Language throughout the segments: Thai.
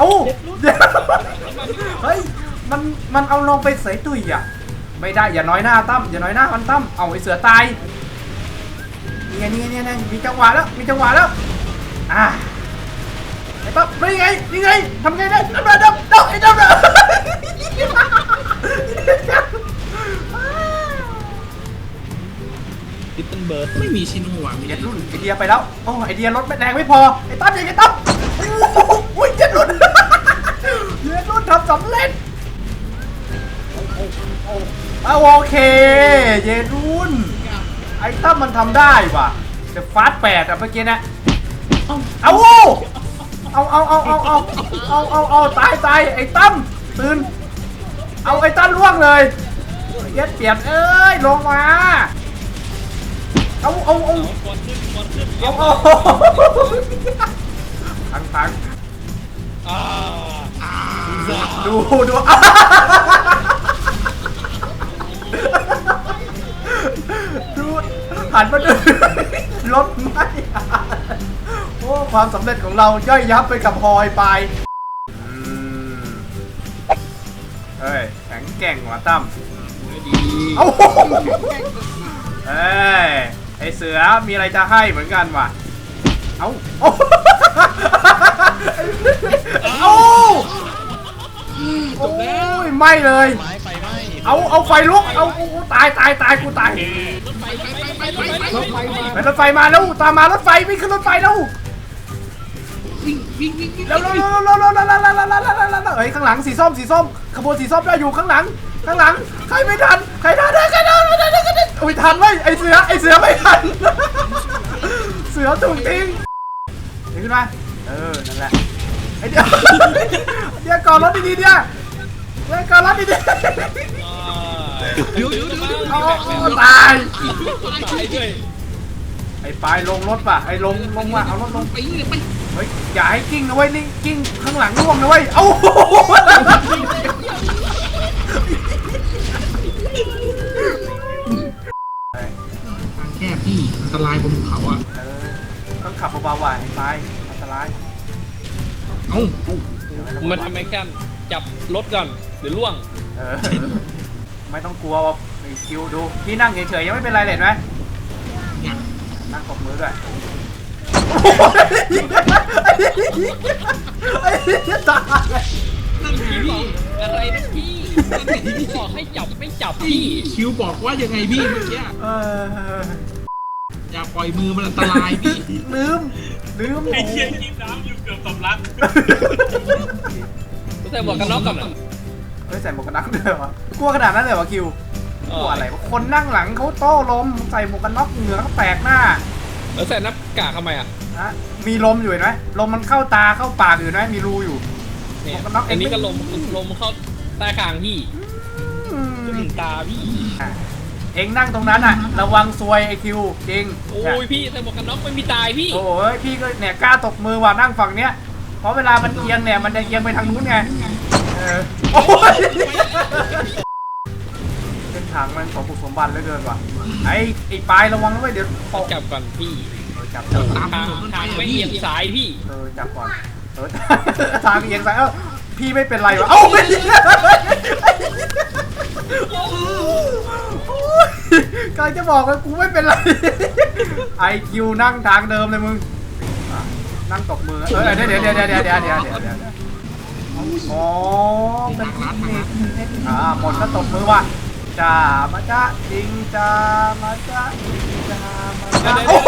เอ้าเดี๋ยวเฮ้ยมันมันเอาลงไปเสยตุยอะ ไม่ได้อย่าน้อยหน้าตั้มอย่าน้อยหน้ามันตั้มเอาไอ้เสือตายนี่ไงนี่ไงนี่ไงมีจังหวะแล้วมีจังหวะแล้วอ่าไอ้ตั้มนี่ไงนี่ไงทำไงได้ดับดับดับดับไอ้ดับดับลิตเติ้ลเบิร์ดไม่มีชิโนหวังเจ็ดรุ่นไอเดียไปแล้วโอ้ไอเดียรถแรงไม่พอไอ้ตั้มยังไงตั้มโอ้โหอุ้ยเจ็ดรุ่นเจ็ดรุ่น ทำสำเร็จเอาโอเค เยรุ่น ไอ้ตั้มมันทำได้ว่ะแต่ฟาสแปดอะเมื่อกี้นะเอาเอาเอาเอาเอาเอาเอาเอาเอาเอาตายตายไอ้ตั้มตื่น เอาไอ้ตั้มล่วงเลยเย็ดเปลี่ยนเอ้ยลงมาเอาเอาเอาบอลขึ้นบอลขึ้นเอาเอาทังทังอ่า ดูดูดูหันมาดูรถไม่โอ้ความสำเร็จของเราย่อยยับไปกับฮอยไปเฮ้ยแข็งแกร่งว่ะตั้มดีเอาเอ้ยไอเสือมีอะไรจะให้เหมือนกันว่ะ เอาเอา เอาโอ้ยไม่เลย ไม้ไฟไหม้เอาเอาไฟลุกเอาโอ้โหตายตายตายกูตายรถไฟไปไปไปไปรถไฟมาไปรถไฟมาแล้วตามมารถไฟวิ่งขึ้นรถไฟแล้ววิ่งวิ่งวิ่งวิ่งเร็วเร็วเร็วเร็วเร็วเร็วเร็วเร็วเร็วเร็วเร็วเร็วเร็วเฮ้ยข้างหลังสีส้มสีส้มขบวนสีส้มได้อยู่ข้างหลัง ข้างหลังใครไม่ทันใครทันได้ใครทันไม่ทันไม่ทันโอ้ยทันไว้ยไอเสือไอเสือไม่ทัน เสือถูกทิ้งเดี๋ยวขึ้นมาเออนั่นแหละไอเดียวเดี๋ยวก่อนรถดีๆเดี๋ยวเดี๋ยวก่อนรถดีเดี๋ยวเดี๋ยวเดี๋ยวๆเอาเอาตาย ตายด้วยไอ้ปลายลงรถป่ะไอ้ลงลงว่ะเอารถลงไปเลยไปเฮ้ยอย่าให้กิ้งนะเว้ยนี่กิ้งข้างหลังร่วงนะเว้ยเอ้าทางแคบพี่อันตรายบนภูเขาอะ เออต้องขับเบาๆว่ะไอ้ปลายอันตราย เอ้า มันทำไมกันจับรถก่อนเดี๋ยวล่วง เออไม่ต้องกลัวว่าไอ้คิวดูพี่นั่งเฉยๆยังไม่เป็นไรเลยเห็นไหมเนี่ยนั่งตบมือด้วยไอ้เหี้ยตายนั่นไงพี่ อะไรนะพี่บอกให้จับไม่จับพี่พี่ คิวบอกว่ายังไงพี่เมื่อกี้ เออ อย่าปล่อยมือมันอันตรายพี่ลืม ลืมไอ้เคียกินน้ำอยู่เกือบสำลักใส่หมวกกันน็อกก่อนอะเฮ้ยใส่หมวกกันน็อกด้วยวะกลัวขนาดนั้นเลยเหรอคิวกลัวอะไรวะคนนั่งหลังเขาโต้ลมใส่หมวกกันน็อกเหงื่อเขาแตกหน้าแล้วใส่หน้ากากทำไมอะนะมีลมอยู่เห็นไหมลมมันเข้าตาเข้าปากอยู่เห็นไหมมีรูอยู่เนี่ยหมวกกันน็อกอันนี้เอ็ก็งไม่ลมลมเข้าใต้คางพี่อืมถึงตาพี่อะ เอ็งนั่งตรงนั้นอะ ระวังซวยไอคิวจริงโอ้ยพี่ใส่หมวกกันน็อกไม่มีตายพี่ โอ้ยพี่ก็เนี่ยกล้าตกมือว่ะนั่งฝั่งเนี้ยเพราะเวลามันเอียงเนี่ยมันจะเอียงไปทางนู้นไงเออโอ้ยเส้นทางมันของบุกสมบัติเหลือเกินว่ะไอ้ไอ้ปลายระวังนะเว้ยเดี๋ยวตกจับก่อนพี่เออจับจับตามถทางนนมันไปทางอะไม่พี่เอียงซ้ายพี่เออจับก่อนเออทางเอียงซ้ายเออพี่ไม่เป็นไรวะเอ้าไม่ กำลังจะบอกเลยกูไม่เป็นไรไอคิวนั่งทางเดิมเลยมึงอะนั่งตบมือเออเดี๋ยวเดี๋ยวเดี๋ยวเดี๋ยวเดี๋ยวเดี๋ยวเดี๋ยวเดี๋ยวเดี๋ยวอ๋อเป็นเทคนิคอ่าหมดก็ตบมือว่ะจ้ามาจ้าจริงจ้ามาจ้าจริงจ้ามาจ้าโอ้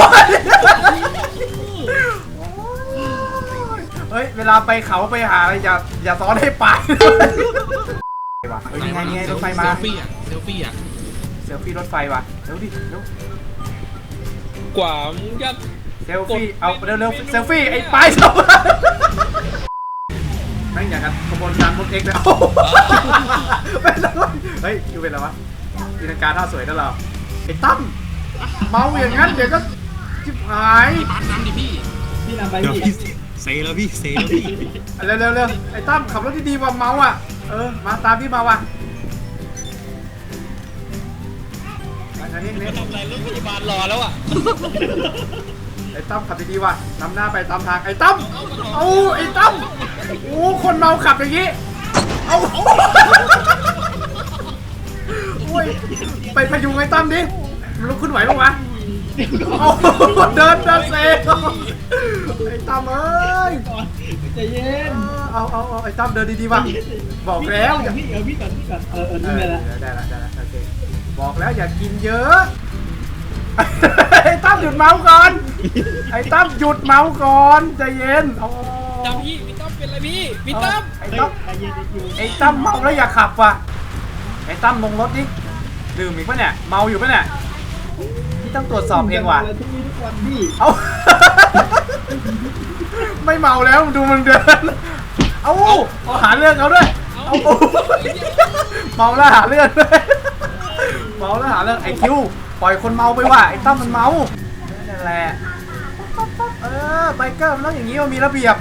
ยเฮ้ยเวลาไปเขาไปหาอะไรอย่าอย่าซ้อนให้ไปว่ะเฮ้ยยังไงยังไงรถไฟมา เซลฟี่อะเซลฟี่อะ เซลฟี่รถไฟว่ะเร็วดิเร็วกว่ามึงจะ เซลฟี่ เอาเร็วเร็วเซลฟี่ ไอ้ปลายเซลแม่งอย่างกันขบวนการรถเอ็กซ์เลยเป็นแล้วเฮ้ยคิวเป็นแล้ววะตีนังการท่าสวยนั่นเราไอ้ตั้มเมาอย่างนั้นเดี๋ยวก็ชิบหายพี่ปาร์ตน้ำดิพี่ พี่นำไปเดี๋ยวพี่พี่เซแล้วพี่เซแล้วพี่ เร็วเร็วเร็วไอ้ตั้มขับรถดีๆว่ะเมาอะ เออ มาตามพี่มาว่ะ มาทางนี้นี่ทำอะไรรถพยาบาลรอแล้วอะไอ้ตั้มขับดีๆว่ะนำหน้าไปตามทางไอ้ตั้มเอาไอ้ตั้มโอ้คนเมาขับอย่างนี้เอาโอ้ยไปพยุงไอ้ตั้มดิมันลุกขึ้นไหวบ้างวะเอาเดินเดินเซไอ้ตั้มเอ้ยก่อนใจเย็นเอาเอาเอาไอ้ตั้มเดินดีๆว่ะบอกแล้วอย่าพี่เออพี่ก่อนพี่ก่อนเออเออเอนี่อแหละได้ละได้ละโอเค บอกแล้วอย่ากินเยอะ ไอ้ตั้มหยุดเมาก่อน ไอ้ตั้มหยุดเมาก่อนใจเย็นเอาจำพี่พี่ตั้มเป็นอะไรพี่พี่ตั้มไอ้เฮ้ยตั้มใจเย็นอยู่ไอ้ตั้มเมาแล้วอย่าขับว่ะ ไอ้ตั้มลงรถดิ ดื่มอีกปะเนี่ย เมาอยู่ปะเนี่ยพี่ต้องตรวจสอบเองว่ะทุกวี่ทุกวันพี่เอาไม่เมาแล้วดูมันเดิน เอาเอาหาเรื่องเขาด้วย เอาเอาเมาแล้วหาเรื่องด้วย เมาแล้วหาเรื่องไอ้คิวปล่อยคนเมาไปว่ะไอ้ตั้มมันเมานั่นแหละเออไบเกอร์มันต้องอย่างนี้มันมีระเบียบ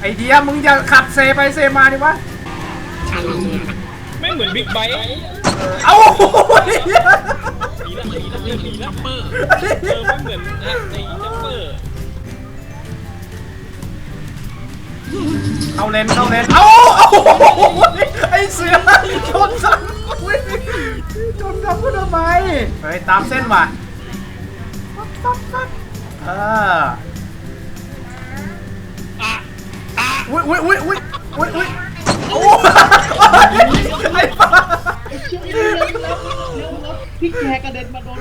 ไอเดียมึงอย่าขับเซไปเซมาดิวะไม่เหมือนบิ๊กไบค์เอาหนีละหนีละหนีละเปอร์เออไม่เหมือนนะในจัมเปอร์เอาเลนเข้าเลนเอาเอาไอเสือชนซ้ำ อุ๊ยชนซ้ำกูทำไมเฮ้ยตามเส้นว่ะเอออะอุ้ยอุ้ยอุ้ยอุ้ยอุ้ยอุ้ยโอ้ไอ้ป้าเชื่อเรื่องแล้วแล้วรถพี่แกกระเด็นมาโดน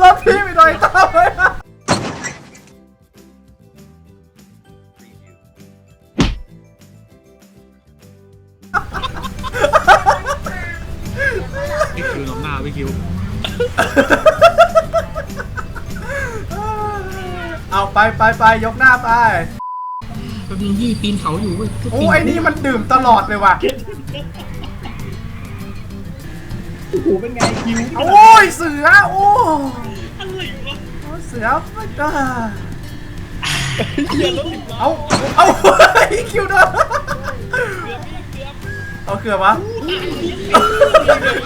รถพี่ไปหน่อยตามเลย คิวนำหน้าพี่คิว เอาไปไปไปยกหน้าไปแป๊บนึงพี่ปีนเขาอยู่เว้ยก็โอ้ปีไอ้นี่มันดื่มตลอดเลยว่ะ โอ้โหเป็นไงคิวโอ้ยเสือ โอ้อะไรวะโอ้เสือไม่ได้เดี๋ยวรถสิบล้อเอาเอาไอ้คิวเด้อ เอาเกือบวะ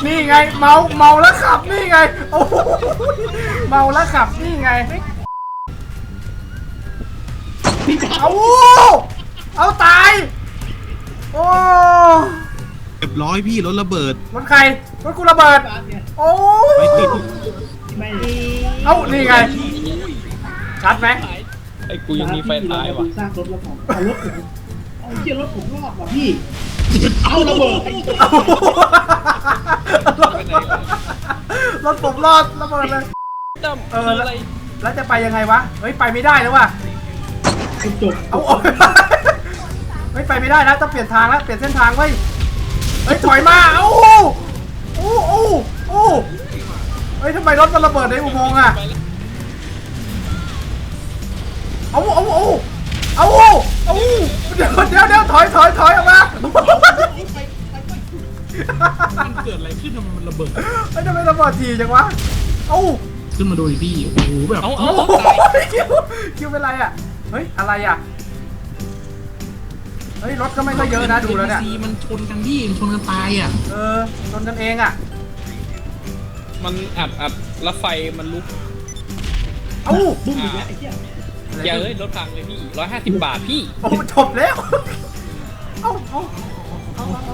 นี่ไง เมาเมาแล้วขับนี่ไง โอ้โหเมาแล้วขับนี่ไง เอาเอาตาย โอ้เรียบร้อยพี่รถระเบิดรถใครรถกูระเบิดบ้านเนี่ยโอ้ไปติดไม่เอานี่ไง ชัดไหมไอ้กูยังมีไฟท้ายว่ะสร้างรถแล้วผมเอารถผมเอาเชี่ยรถผมรอดว่ะพี่ เอาระเบิดเอารถผมรอดระเบิดเลย ตั้มเอออแล้วอะไรแล้วจะไปยังไงวะ เฮ้ยไปไม่ได้แล้วว่ะ จบเอาเอาเฮ้ยไปไม่ได้แล้วต้องเปลี่ยนทางแล้วเปลี่ยนเส้นทางเว้ย เฮ้ยถอยมา เอ้าโอ้โอ้โอ้เฮ้ยทำไมรถมันระเบิดในอุโมงค์อะไปแล้วเอาเอาเอาเอาเอา เดี๋ยวเดี๋ยวเดี๋ยวถอยถอยถอยออกมามันเกิดอะไรขึ้นทำไมมันระเบิดเฮ้ยทำไมระเบิดทีจังวะเอ้าขึ้นมาดูดิพี่ โอ้โหแบบเอาโอ้เอาโหเอาตายคิวคิวเป็นไรอะเฮ้ย อะไรอะเฮ้ย รถก็ไม่ค่อยเยอะนะดูแล้วเนี่ยซีมันชนกันพี่มันชนกันตายอะ เออ ชนกันเองอะมันอัดอัดแล้วไฟมันลุก เอ้าบุ้มอีกแล้วไอ้เหี้ย อย่าเอ้ยรถพังเลยพี่ร้อยห้าสิบบาทพี่โอ้จบแล้วเอ้าเอ้า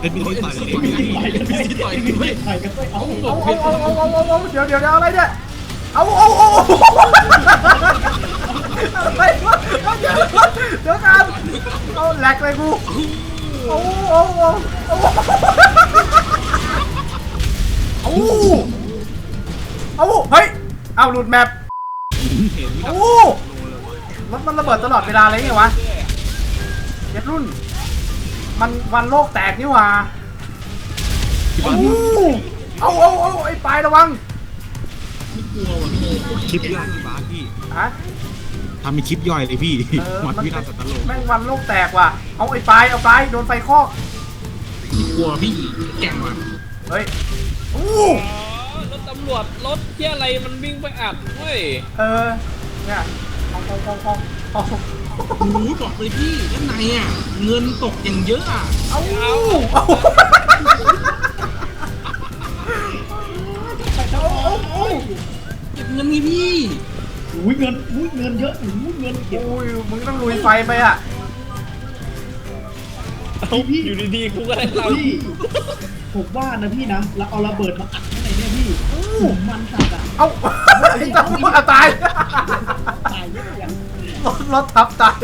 เป็นพี่ต่อยเป็นพี่ต่อยเป็นพี่ต่อยด้วยถ่ายกันไปเอาเอาเอาเอาเอาเอาเอาเดี๋ยวเดี๋ยวเดี๋ยวอะไรเนี่ยเอาเอาเอาอะไรวะเดี๋ยวเดี๋ยวกันเอาแหลกเลยกูเอาเอาเอาเอาเอาเอาเฮ้ยเอาหลุดแมปเห็นโอ้ รถมันระเบิดตลอดเวลาเลยไงวะเจ็ดรุ่น มันวันโลกแตกนี่หว่าโอ้เอาเอาเอาไอ้ปลายระวังกลัวว่ะพี่คลิปย่อยพี่บาสพี่ฮะทำเป็นคลิปย่อยเลยพี่เออมันวินาศสันตโลกแม่งวันโลกแตกว่ะ เอาไอ้ปลายเอาปลายโดนไฟคอกกลัวพี่แก่งว่ะเฮ้ยโอ้อ๋อรถตำรวจรถเที่ยอะไรมันวิ่งไปอัดเว้ยเออเนี่ย เอาเอาเอาเอาเอาโอ้โหบอกเลยพี่ด้านในอะเงินตกอย่างเยอะอะเอาเอาเอาเอาเก็บเงินไงพี่อุ้ยเงินอุ้ยเงินเยอะอุ้ยเงินเก็บโอ้ยมึงต้องลุยไฟไปอะเอาอยู่ดีๆกูก็ได้เราพี่ผมว่านะพี่นะแล้วเอาระเบิดมาอัด เนี่ยพี่มันสัดอะเอ้าไอ้ตั้มมาตายตายเยอะอย่าง รถรถทับตาย